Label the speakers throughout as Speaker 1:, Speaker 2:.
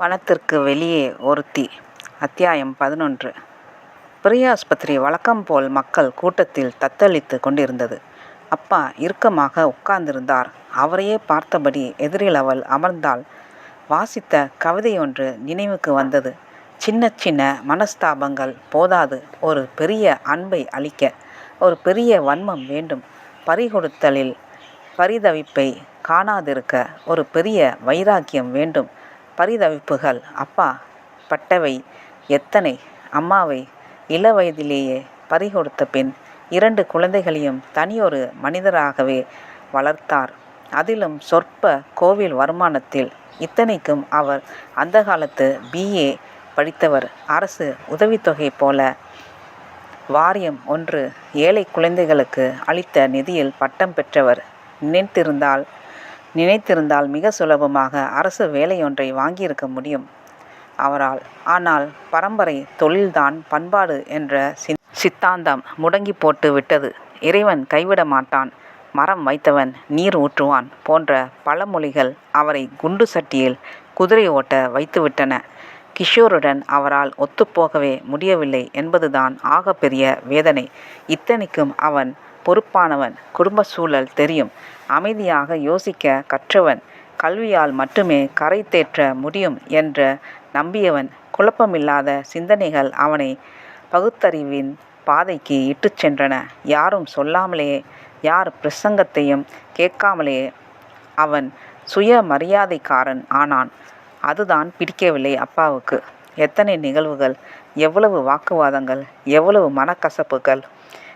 Speaker 1: வனத்திற்கு வெளியே ஒருத்தி அத்தியாயம் பதினொன்று பிரியாஸ்பத்திரி வழக்கம் போல் மக்கள் கூட்டத்தில் தத்தளித்து கொண்டிருந்தது. அப்பா இறுக்கமாக உட்கார்ந்திருந்தார். அவரையே பார்த்தபடி எதிரில் அவள் அமர்ந்தாள். வாசித்த கவிதையொன்று நினைவுக்கு வந்தது. சின்ன சின்ன மனஸ்தாபங்கள் போதாது ஒரு பெரிய அன்பை அளிக்க. ஒரு பெரிய வன்மம் வேண்டும். பறிகொடுத்தலில் பரிதவிப்பை காணாதிருக்க ஒரு பெரிய வைராக்கியம் வேண்டும். பரிதவிப்புகள் அப்பா பட்டவை எத்தனை. அம்மாவை இளவயதிலேயே பறிகொடுத்த பின் இரண்டு குழந்தைகளையும் தனியொரு மனிதராகவே வளர்த்தார். அதிலும் சொற்ப கோவில் வருமானத்தில். இத்தனைக்கும் அவர் அந்த காலத்து பிஏ படித்தவர். அரசு உதவித்தொகை போல வாரியம் ஒன்று ஏழை குழந்தைகளுக்கு அளித்த நிதியில் பட்டம் பெற்றவர். நினைத்திருந்தால் நினைத்திருந்தால் மிக சுலபமாக அரசு வேலையொன்றை வாங்கியிருக்க முடியும் அவரால். ஆனால் பரம்பரை தொழில்தான் பண்பாடு என்ற சித்தாந்தம் முடங்கிப் போட்டு விட்டது. இறைவன் கைவிட மாட்டான் மரம் வைத்தவன் நீர் ஊற்றுவான் போன்ற பழமொழிகள் அவரை குண்டு சட்டியில் குதிரை ஓட்ட வைத்துவிட்டன. கிஷோருடன் அவரால் ஒத்துப்போகவே முடியவில்லை என்பதுதான் ஆகப்பெரிய வேதனை. இத்தனைக்கும் அவன் பொறுப்பானவன். குடும்ப சூழல் தெரியும். அமைதியாக யோசிக்க கற்றவன். கல்வியால் மட்டுமே கரை தேற்ற முடியும் என்று நம்பியவன். குழப்பமில்லாத சிந்தனைகள் அவனை பகுத்தறிவின் பாதைக்கு இட்டுச் சென்றன. யாரும் சொல்லாமலே யார் பிரசங்கத்தையும் கேட்காமலே அவன் சுயமரியாதைக்காரன் ஆனான். அதுதான் பிடிக்கவில்லை அப்பாவுக்கு. எத்தனை நிகழ்வுகள். எவ்வளவு வாக்குவாதங்கள். எவ்வளவு மனக்கசப்புகள்.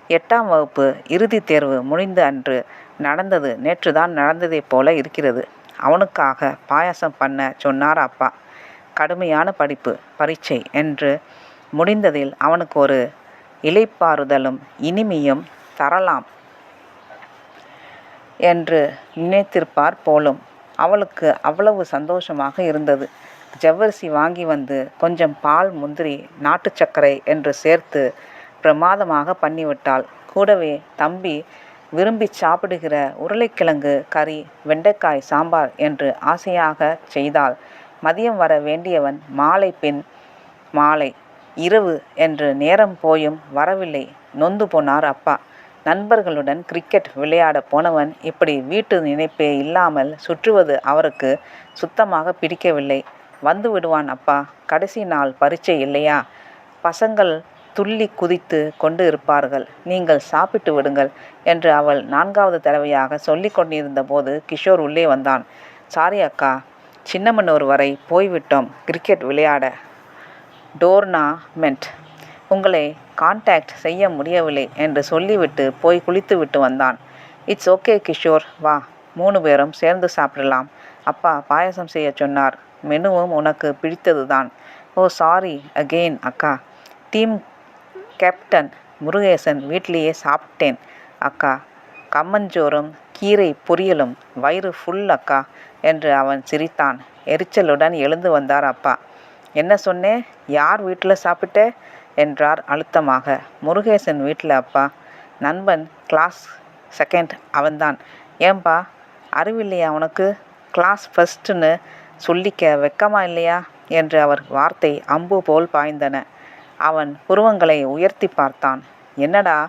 Speaker 1: எட்டாம் வகுப்பு இறுதித் தேர்வு முடிந்த அன்று நடந்தது நேற்றுதான் நடந்ததைப் போல இருக்கிறது. அவனுக்காக பாயாசம் பண்ண சொன்னார் அப்பா. கடுமையான படிப்பு. பரீட்சை என்று முடிந்ததில் அவனுக்கு ஒரு இலைப்பாறுதலும் இனிமையும் தரலாம் என்று நினைத்திருப்பார் போலும். அவளுக்கு அவ்வளவு சந்தோஷமாக இருந்தது. ஜவ்வரிசி வாங்கி வந்து கொஞ்சம் பால் முந்திரி நாட்டு சர்க்கரை என்று சேர்த்து பிரமாதமாக பண்ணிவிட்டாள். கூடவே தம்பி விரும்பி சாப்பிடுகிற உருளைக்கிழங்கு கறி வெண்டைக்காய் சாம்பார் என்று ஆசையாக செய்தாள். மதியம் வர வேண்டியவன் மாலை பின் மாலை இரவு என்று நேரம் போயும் வரவில்லை. நொந்து போனார் அப்பா. நண்பர்களுடன் கிரிக்கெட் விளையாட போனவன் இப்படி வீட்டு நினைப்பே இல்லாமல் சுற்றுவது அவருக்கு சுத்தமாக பிடிக்கவில்லை. வந்து விடுவான் அப்பா. கடைசி நாள் பரீட்சை இல்லையா? பசங்கள் துள்ளி குதித்து கொண்டு இருப்பார்கள். நீங்கள் சாப்பிட்டு விடுங்கள் என்று அவள் நான்காவது தடவையாகச் சொல்லிக் கொண்டிருந்தபோது கிஷோர் உள்ளே வந்தான். சாரி அக்கா. சின்னமனூர் வரை போய்விட்டோம் கிரிக்கெட் விளையாட. டோர்னாமெண்ட். உங்களை கான்டாக்ட் செய்ய முடியவில்லை என்று சொல்லிவிட்டு போய் குளித்துவிட்டு வந்தான். It's okay Kishore. வா. மூணு பேரும் சேர்ந்து சாப்பிடலாம். அப்பா பாயசம் செய்யச் சொன்னார். மெனுவும் உனக்குப் பிடித்ததுதான். ஓ சாரி அகெயின் அக்கா. டீம் கேப்டன் முருகேசன் வீட்டிலேயே சாப்பிட்டேன் அக்கா. கம்மஞ்சோறும் கீரை பொரியலும். வயிறு ஃபுல் அக்கா என்று அவன் சிரித்தான். எரிச்சலுடன் எழுந்து வந்தார் அப்பா. என்ன சொன்னே? யார் வீட்டில் சாப்பிட்ட? என்றார் அழுத்தமாக. முருகேசன் வீட்டில் அப்பா. நண்பன் கிளாஸ் செகண்ட் அவன்தான். ஏம்பா அறிவில்லையா உனக்கு? கிளாஸ் ஃபஸ்ட்டுன்னு சொல்லிக்க வெக்கமா இல்லையா? என்று அவர் வார்த்தை அம்பு போல் பாய்ந்தன. அவன் புருவங்களை உயர்த்தி பார்த்தான். என்னடா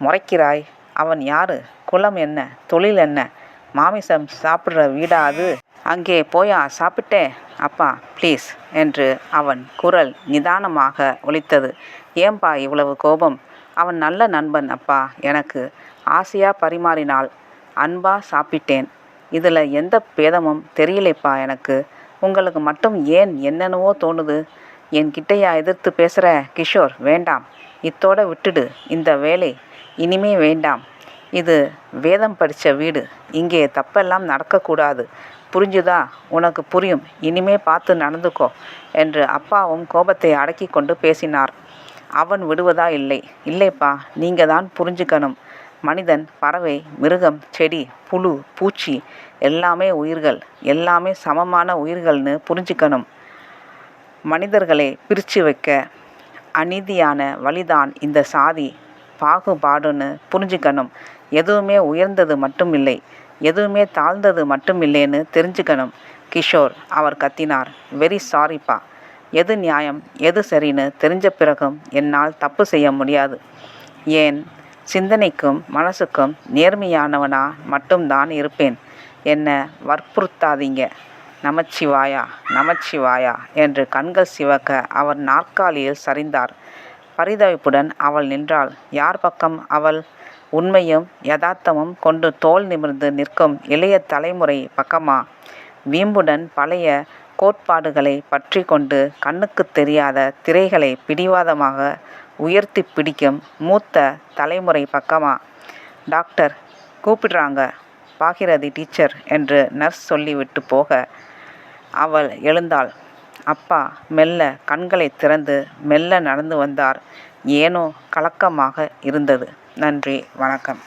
Speaker 1: முறைக்கிறாய் அவன் யாரு? குலம் என்ன? தொழில் என்ன? மாமிசம் சாப்பிட்ற வீடா அது? அங்கே போயா சாப்பிட்டே? அப்பா ப்ளீஸ் என்று அவன் குரல் நிதானமாக ஒலித்தது. ஏம்பா இவ்வளவு கோபம்? அவன் நல்ல நண்பன் அப்பா எனக்கு. ஆசையா பரிமாறினாள். அன்பா சாப்பிட்டேன். இதுல எந்த பேதமும் தெரியலைப்பா எனக்கு. உங்களுக்கு மட்டும் ஏன் என்னென்னவோ தோணுது? என் எதிர்த்து பேசுகிற கிஷோர் வேண்டாம். இத்தோட விட்டுடு இந்த வேலை இனிமே வேண்டாம். இது வேதம் படித்த வீடு. இங்கே தப்பெல்லாம் நடக்கக்கூடாது புரிஞ்சுதா? உனக்கு புரியும். இனிமே பார்த்து நடந்துக்கோ என்று அப்பாவும் கோபத்தை அடக்கி கொண்டு பேசினார். அவன் விடுவதா இல்லை. இல்லைப்பா நீங்கள் தான் புரிஞ்சுக்கணும். மனிதன் பறவை மிருகம் செடி புழு பூச்சி எல்லாமே உயிர்கள். எல்லாமே சமமான உயிர்கள்னு புரிஞ்சுக்கணும். மனிதர்களை பிரிச்சு வைக்க அநீதியான வழிதான் இந்த சாதி. பாகுபாடுன்னு புரிஞ்சுக்கணும். எதுவுமே உயர்ந்தது மட்டும் இல்லை எதுவுமே தாழ்ந்தது மட்டும் இல்லைன்னு தெரிஞ்சுக்கணும். கிஷோர் அவர் கத்தினார். வெரி சாரிப்பா எது நியாயம்? எது சரின்னு தெரிஞ்ச பிறகும் என்னால் தப்பு செய்ய முடியாது. ஏன்? சிந்தனைக்கும் மனசுக்கும் நேர்மையானவனா மட்டும்தான் இருப்பேன். என்னை வற்புறுத்தாதீங்க. நமச்சிவாயா நமச்சிவாயா என்று கண்கள் சிவக்க அவர் நாற்காலியில் சரிந்தார். பரிதவிப்புடன் அவள் நின்றாள். யார் பக்கம் அவள்? உண்மையும் யதார்த்தமும் கொண்டு தோல் நிமிர்ந்து நிற்கும் இளைய தலைமுறை பக்கமா? வீம்புடன் பழைய கோட்பாடுகளை பற்றி கொண்டு கண்ணுக்குத் தெரியாத திரைகளை பிடிவாதமாக உயர்த்தி பிடிக்கும் மூத்த தலைமுறை பக்கமா? டாக்டர் கூப்பிடுறாங்க பாகிரதி டீச்சர் என்று நர்ஸ் சொல்லிவிட்டு போக அவள் எழுந்தாள். அப்பா மெல்ல கண்களை திறந்து மெல்ல நடந்து வந்தார். ஏனோ கலக்கமாக இருந்தது. நன்றி வணக்கம்.